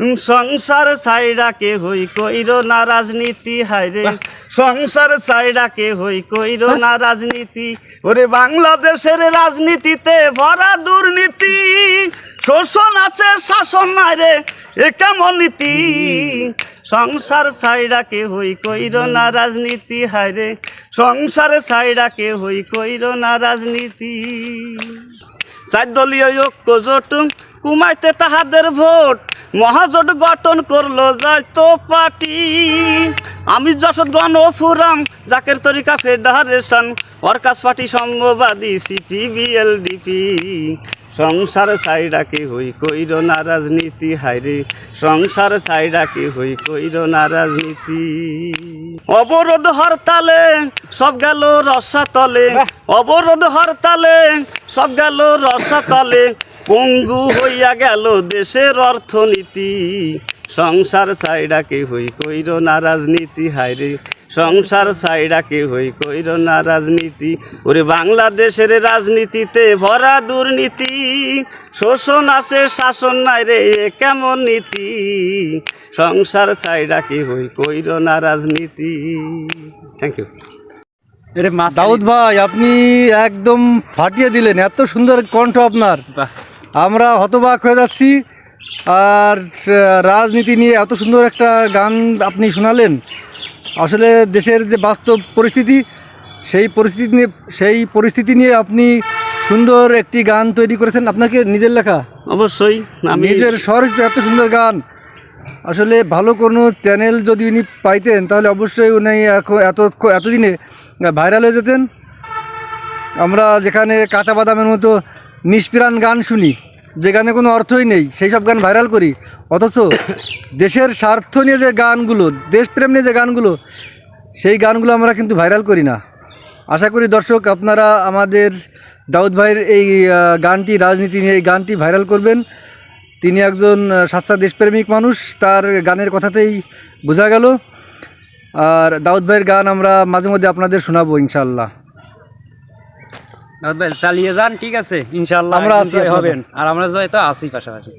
সংসার সাইডাকে হই কইর না রাজনীতি হায়রে সংসার সাইডাকে হই কইর না রাজনীতি। ওরে বাংলাদেশের রাজনীতিতে ভরা দুর্নীতি। শোষণ আছে শাসন নাই রে এ কেমন নীতি? সংসার সাইডাকে হই কইর না রাজনীতি হায়রে সংসার সাইডাকে হই কইর না রাজনীতি। চার দলীয় ঐক্য জোট কুমাইতে তাহাদের ভোট। মহাজোট গঠন করল যাইতো পার্টি। আমি যশোদ গণফুরাম Zaker Tarikat federation. Workers party সঙ্গবাদী সিপি সংসার সাইডাকে হই কইর না রাজনীতি হাইরে। সংসার সাইডাকে হই কইর না রাজনীতি। অবরোধ হরতালে সব গেল রসাতলে। অবরোধ হরতালে সব গেল রসাতলে। পঙ্গু হইয়া গেল দেশের অর্থনীতি। সংসার সাইডাকে হই কইর না রাজনীতি হাইরে। সংসার সাইডাকে হই কইর না রাজনীতি। ওরে বাংলাদেশের রাজনীতিতে ভরা দুর্নীতি। শোষণ আছে শাসন নাই রে কেমন নীতি? সংসার সাইডাকে হই কইর না রাজনীতি। থ্যাংক ইউ দাউদ ভাই আপনি একদম ফাটিয়ে দিলেন এত সুন্দর কণ্ঠ আপনার। আমরা হতবাক হয়ে যাচ্ছি আর রাজনীতি নিয়ে এত সুন্দর একটা গান আপনি শোনালেন। আসলে দেশের যে বাস্তব পরিস্থিতি সেই পরিস্থিতি নিয়ে সেই পরিস্থিতি নিয়ে আপনি সুন্দর একটি গান তৈরি করেছেন। আপনাকে নিজের লেখা? অবশ্যই নিজের স্বরচিত এত সুন্দর গান। আসলে ভালো কোনো চ্যানেল যদি উনি পাইতেন তাহলে অবশ্যই উনি এখন এত এতদিনে ভাইরাল হয়ে যেতেন। আমরা যেখানে কাঁচা বাদামের মতো নিষ্প্রাণ গান শুনি। যে গানে কোনো অর্থই নেই, সেই সব গান ভাইরাল করি। অথচ দেশের স্বার্থ নিয়ে যে গানগুলো, দেশপ্রেম নিয়ে যে গানগুলো, সেই গানগুলো আমরা কিন্তু ভাইরাল করি না। আশা করি দর্শক, আপনারা আমাদের দাউদ ভাইয়ের এই গানটি, রাজনীতি নিয়ে এই গানটি ভাইরাল করবেন। তিনি একজন সাচ্চা দেশপ্রেমিক মানুষ, তার গানের কথাতেই বোঝা গেল। আর দাউদ ভাইয়ের গান আমরা মাঝে মধ্যে আপনাদের শোনাবো ইনশাল্লাহ চালিয়ে যান ঠিক আছে। ইনশাল্লাহ আমরা আসি আছি হবেন। আর আমরা যাই তো আছি পাশাপাশি।